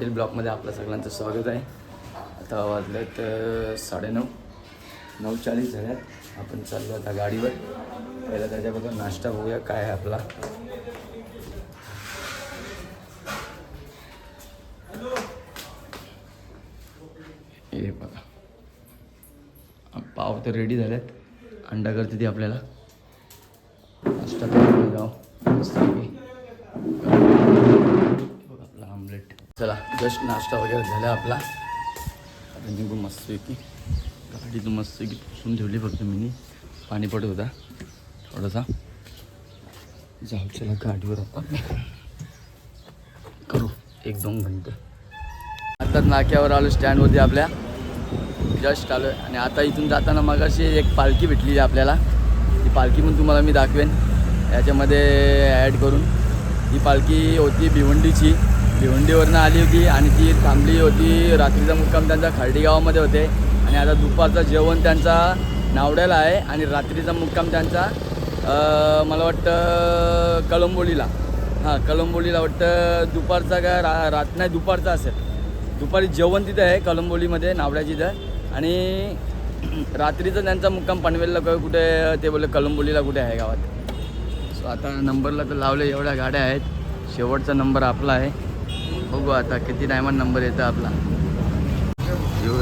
Hotel ब्लॉकमध्ये आपलं सगळ्यांचं स्वागत आहे. आता वाजल्यात साडेनऊ नऊ चाळीस झाल्यात. आपण चाललो आता गाडीवर. पहिला त्याच्याबद्दल नाश्ता बघूया काय आहे आपला. हे बघा. पाव तर रेडी झाल्यात अंडा करते ती आपल्याला. नाश्ता जाऊ मस्तपैकी. बघ आपला आमलेट चला जस्ट नाश्ता वगैरे झाला आपला. आता निघू मस्तपैकी. गाडी तर मस्तपैकी पुसून ठेवली फक्त मी. पाणी पडत होता थोडासा. जाऊ चला गाडीवर आपण. करू एक दोन घंटे आता नाक्यावर आलो स्टँडवरती आपल्या. जस्ट आलो आणि आता इथून जाताना मग अशी एक पालखी भेटली आपल्याला. ती पालखी पण तुम्हाला मी दाखवेन. याच्यामध्ये ॲड करून. ही पालखी होती भिवंडीची. भिवंडीवरनं आली होती आणि ती थांबली होती. रात्रीचा मुक्काम त्यांचा खर्डी गावामध्ये होते. आणि आता दुपारचं जेवण त्यांचा नावड्याला आहे आणि रात्रीचा मुक्काम त्यांचा मला वाटतं कळंबोलीला. हां कळंबोलीला वाटतं दुपारचा का रा रात नाही दुपारचा असेल. दुपारी जेवण तिथं आहे कलंबोलीमध्ये नावड्याची तिथं आणि रात्रीचं त्यांचा मुक्काम पनवेलला कुठे ते बोलले कलंबोलीला कुठे आहे गावात. सो आता नंबरला तर लावले एवढ्या गाड्या आहेत. शेवटचा नंबर आपला आहे. बघू आता किती टायमात नंबर येतं आपला. येऊ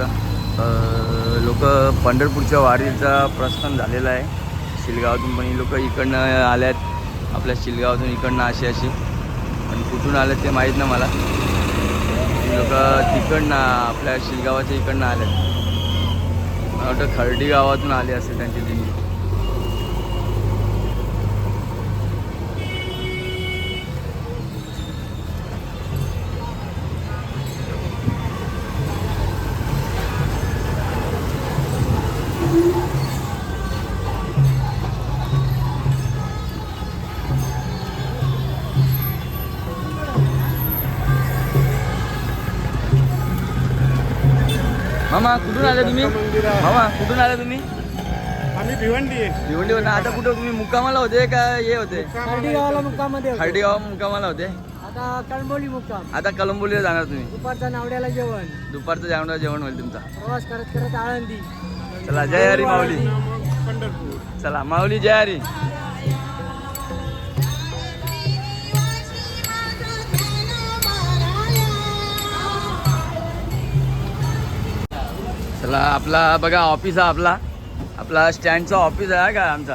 लोक पंढरपूरच्या वारीचा प्रस्थान झालेला आहे. शिलगावातून पण लोक इकडनं आल्यात. आपल्या शिलगावातून इकडनं अशी अशी. पण कुठून आल्यात ते माहीत नाही मला. लोक तिकडनं आपल्या शिलगावाच्या इकडनं आल्यात मला वाटतं खर्डी गावातून आले असेल त्यांची दिंडी. मामा कुठून आले तुम्ही? मामा कुठून आले तुम्ही? आम्ही भिवंडी. भिवंडीवर आता कुठं तुम्ही मुक्कामाला होते का हे होते? खर्डी गावाला मुक्कामध्ये होतो. मुक्कामाला होते? आता कळंबोली मुक्काम. आता कलंबोलीला जाणार तुम्ही. दुपारच्या नावड्याला जेवण. दुपारचं जेवण जेवण होईल तुमचा. प्रवास करत करत आळंदी. चला जय हरी माऊली. पंढरपूर. चला माऊली जय हरी. चला आपला बघा ऑफिस आहे आपला. आपला स्टँडचा ऑफिस आहे का आमचा?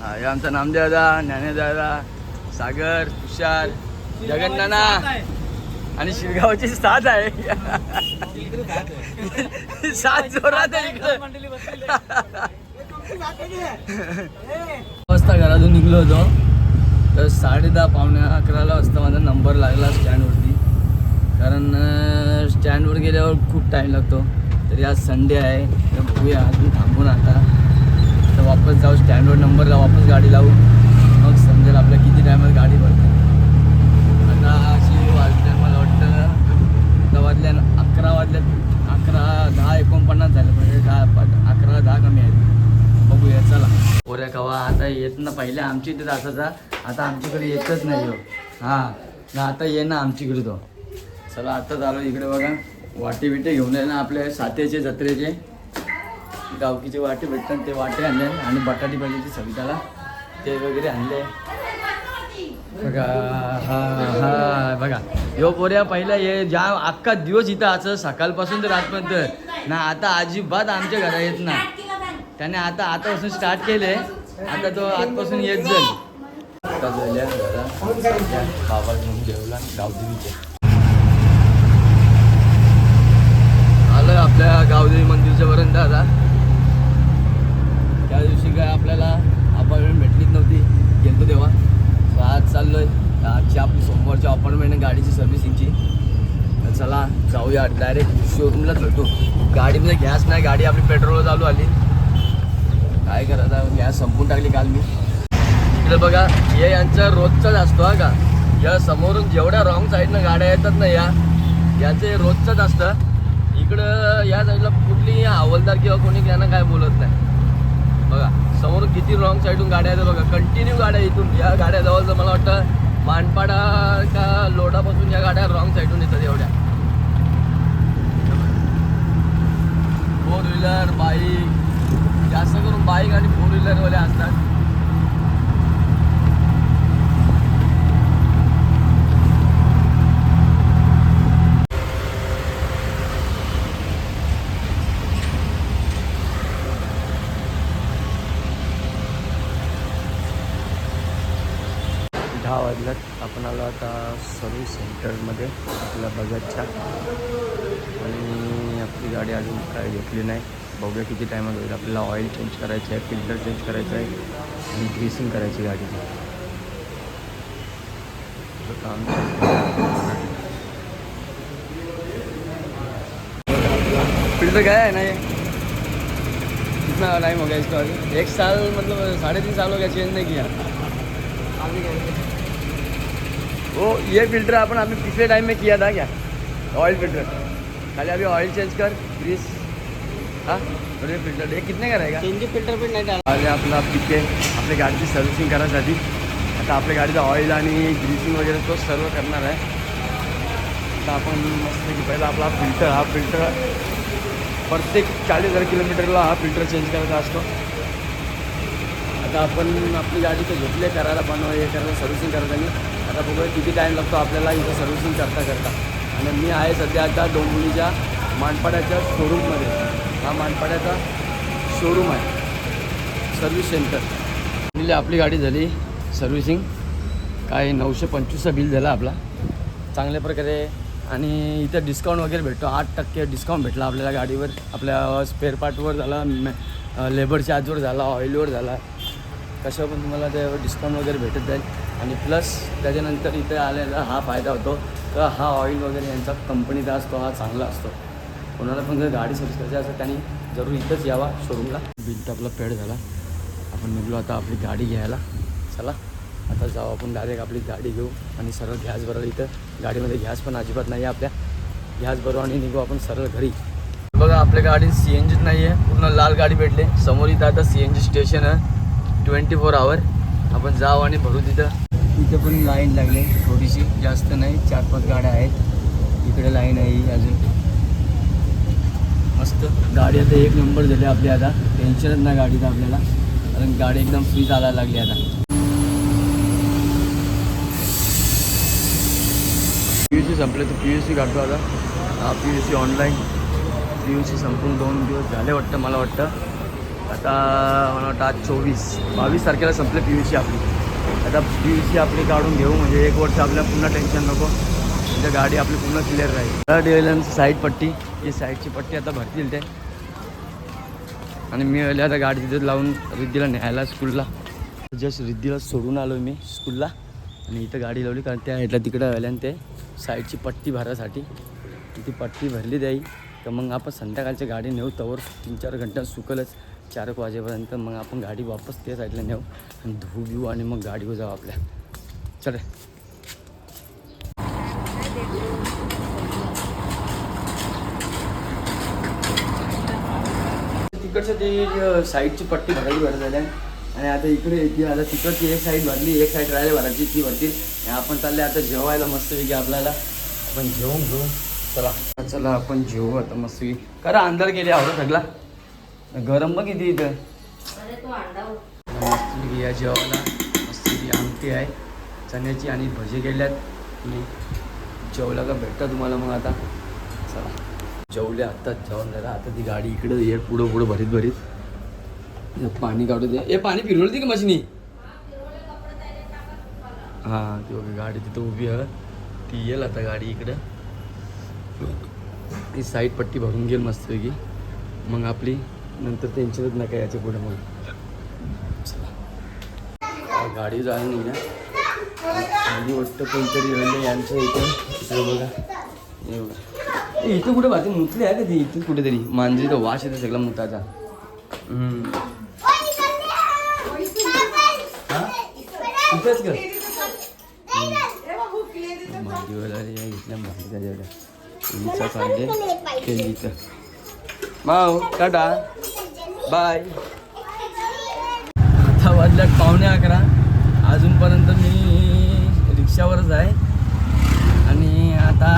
हा हे आमचा नामदेव दादा ज्ञानेदादा सागर तुषार जगन्नाना आणि शिरगावची साथ आहे. सात जोरात आहे वाजता घरातून निघलो होतो. तर साडे दहा पावणे अकराला वाजता माझा नंबर लागला स्टँडवरती कारण स्टँडवर गेल्यावर खूप टाईम लागतो. तरी आज संडे आहे तर बघूया अजून थांबून आता. तर वापस जाऊ स्टँडवर नंबरला वापस गाडी लावू. मग समजेल आपल्या किती टायमात गाडी भरते. आता अशी वाजल्या मला वाटतं आता वाजल्या अकरा वाजल्यात अकरा दहा एकोणपन्नास झाले म्हणजे दहा अकरा दहा कमी आहेत. बघूया चला. पोऱ्या कवा आता येत ना पहिले आमची इथे असायचा आता आमच्याकडे येतच नाही हो. हां आता ये ना आमच्याकडे तो. चला आता झालो इकडे बघा. वाटे बिटे घेऊन आहे ना आपल्या सातेचे जत्रेचे. गावकीचे वाटे भेटतात ते वाटे आणले आणि बटाटी भाजीची सविताला ते वगैरे आणले. बघा हा हा बघा. यो पोऱ्या पहिला ये ज्या अख्खा दिवस इथं असं सकाळपासून तर रातपर्यंत. ना आता अजिबात आमच्या घरा येत ना त्याने आता आतापासून स्टार्ट केले. आता तो आजपासून येत जाईल. आता झाल्या घरा. बाबा घेऊन जेवला गावदेवीच्या आलोय आपल्या गावदेवी मंदिरच्या पर्यंत आता. त्या दिवशी काय आपल्याला अपॉइंटमेंट भेटलीच नव्हती. गेलतो तेव्हा. सो आज चाललोय. आजची आपली सोमवारची अपॉइंटमेंट आहे गाडीची सर्व्हिसिंगची तर चला जाऊया. डायरेक्ट शोरूमलाच भेटू. गाडीमध्ये म्हणजे गॅस नाही गाडी आपली पेट्रोल चालू आली काय करायचं गॅस संपून टाकली काल मी. इकडे बघा हे यांचा रोजचाच असतो हा का? या समोरून जेवढ्या रॉंग साईडनं गाड्या येतात ना या याचे रोजचंच असतं. इकडं या साईडला कुठली हवलदार किंवा कोणी यांना काय बोलत नाही. बघा समोर किती रॉंग साईडून गाड्या आहेत बघा. कंटिन्यू गाड्या इथून. या गाड्या जवळचं मला वाटतं मानपाडा का लोडापासून या गाड्या रॉंग साईडून येतात एवढ्या. फोर व्हीलर बाईक जास्त करून बाईक आणि फोर व्हीलरवाले असतात दहा वाजल्यात आपण आलो आता सर्व्हिस सेंटरमध्ये आपल्या बजाजच्या. आणि आपली गाडी अजून काय घेतली नाही. बघूया किती टायमात होईल. आपल्याला ऑइल चेंज करायचं आहे फिल्टर चेंज करायचं आहे आणि ग्रीसिंग करायची गाडीची. काम फिल्टर काय आहे ना ये कितना टाइम हो गया इसको अभी? एक साल मतलब साढ़े तीन साल हो गया चेंज नहीं किया. वो ये फिल्टर अपन अभी पिछले टाइम में किया था क्या? ऑयल फिल्टर खाली अभी ऑयल चेंज कर ग्रीस हाँ? और ये फिल्टर ये कितने का रहेगा? चेंज फिल्टर पण नाही टाकला आले आपला पिके आपल्या गाडीची सर्व्हिसिंग करायसाठी आता आपल्या गाडीचं ऑइल आणि ग्रीसिंग वगैरे तो सर्व करणार आहे आता आपण मस्त पहिला आपला फिल्टर हा फिल्टर प्रत्येक चाळीस हजार किलोमीटरला हा फिल्टर चेंज करायचा असतो आता आपण आपली गाडी तर घेतली आहे करायला बनवा हे करायला सर्व्हिसिंग करताना आता बघूया किती टाईम लागतो आपल्याला इथं सर्व्हिसिंग करता करता. आणि मी आहे सध्या आता डोंबिवलीच्या मानपाड्याच्या शोरूममध्ये हा मानपाड्याचा शोरूम आहे. सर्व्हिस सेंटर दिली आपली गाडी झाली सर्व्हिसिंग काय नऊशे पंचवीसचा बिल झाला आपला. चांगल्या प्रकारे. आणि इथं डिस्काउंट वगैरे भेटतो. आठ टक्के डिस्काउंट भेटला आपल्याला गाडीवर. आपल्या स्पेअर पार्टवर झाला लेबर चार्जवर झाला ऑइलवर झाला. कशावर पण तुम्हाला त्यावर डिस्काउंट वगैरे भेटत जाईल. आणि प्लस त्याच्यानंतर इथे आलेला हा फायदा होतो का हा ऑइल वगैरे यांचा कंपनीचा असतो हा चांगला असतो. कोणाला पण जर गाडी सर्विस करायची असेल त्यांनी जरूर इथंच यावा शोरूमला बिल तर आपला पेड झाला. आपण निघलो आता आपली गाडी घ्यायला. चला आता जाऊ आपण डायरेक्ट आपली गाडी घेऊ आणि सरळ गॅस बरोबर इथं. गाडीमध्ये गॅस पण अजिबात नाही आहे आपल्या. गॅस बरोबर आणि निघू आपण सरळ घरी. बघा आपल्या गाडीत सी एन जीच नाही आहे पूर्ण लाल गाडी भेटली. समोर इथं आता सी एन जी स्टेशन आहे. ट्वेंटी फोर आवर आपण जाऊ आणि भरू तिथं. इथं पण लाईन लागली थोडीशी. जास्त नाही चार पाच गाड्या आहेत. इकडे लाईन आहे अजून. मस्त. गाडी आता एक नंबर झाली आपली आता. टेन्शनच नाही गाडीचं आपल्याला. कारण गाडी एकदम फ्री चालायला लागली आता. पी यू सी संपले तर पी यू सी काढतो आता. हा P U C online P U C संपून दोन दिवस झाले वाटतं मला वाटतं. आता मला वाटतं आज चोवीस. बावीस तारखेला संपले पी यू सी आपली. आता पी यू सी आपली काढून घेऊ म्हणजे एक वर्ष आपल्याला पुन्हा टेन्शन नको. म्हणजे गाडी आपली पूर्ण क्लिअर राहील. थर्ड साईड पट्टी ही साईडची पट्टी आता भरतील ते. आणि मी आले आता गाडी तिथे लावून रिद्धीला न्यायला स्कूलला जस्ट रिद्धीला सोडून आलो मी स्कूलला आणि इथं गाडी लावली कारण त्या ह्याला तिकडं आल्यानं ते साईडची पट्टी भरायसाठी ती पट्टी भरली द्याई तर मग आपण संध्याकाळची गाडी नेऊ तवर तीन चार घंटा सुकलच. चार एक वाजेपर्यंत मग आपण गाडी वापस त्या साईडला नेऊ आणि धू घेऊ आणि मग गाडीवर जाऊ आपल्या. चल तिकडचं ते साईडची पट्टी भरायची भरत झाल्या आणि आता इकडे येते आता तिकडची एक साईड भरली एक साईड राहिली भरायची ती भरतील आणि आपण चालले आता जेवायला मस्तपैकी आपल्याला. आपण जेवून घेऊ. चला. चला आपण जेवू आता मस्तपैकी. करा अंधार गेले आवडत सगळा गरम बघ किती इथं. या जेवायला. मस्तपैकी आमटी आहे. चण्याची आणि भजी गेल्यात आणि जेवला का भेटतं तुम्हाला मग आता? चला. जेवले आत्ताच जेवण झालं. आता ती गाडी इकडे ये पुढं पुढं भरीत भरीत. पाणी काढू दे. हे पाणी फिरवलं ती का मशिनी? हां ती बघा गाडी तिथं उभी आहे. ती येईल आता गाडी इकडं. ती साईड पट्टी भरून घेईल मस्तपैकी. मग आपली नंतर टेन्शनच नका याच्यापुढे मग. गाडी जाणं नाही ना आणि वाटतं कोणतरी म्हणजे यांचं इथं. इकडे बघा. हे बघा. इथं कुठे बाकी? मुतली आहे का ती? इथं कुठेतरी. मांजरी तर वास येतो सगळा मुताचा. हम्म. हा? इथंच का? इथल्या मांडीचा त्याच्या इथं टाटा. बाय आता वाजल्यात पावणे अकरा. अजूनपर्यंत मी रिक्षावरच आहे. आणि आता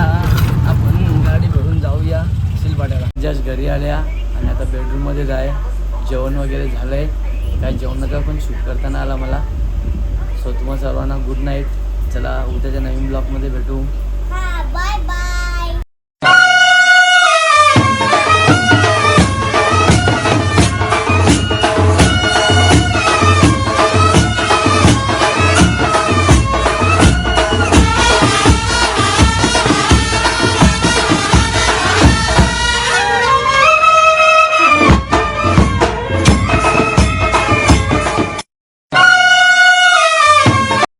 आपण गाडी भरून जाऊया शिलपाट्याला जस्ट घरी आल्या आणि आता बेडरूममध्येच आहे जेवण वगैरे झालं आहे काय जेवणाचा पण शूट करताना आला मला. सो तुम्हा सर्वांना गुड नाईट चला उद्याच्या नवीन ब्लॉगमध्ये भेटू.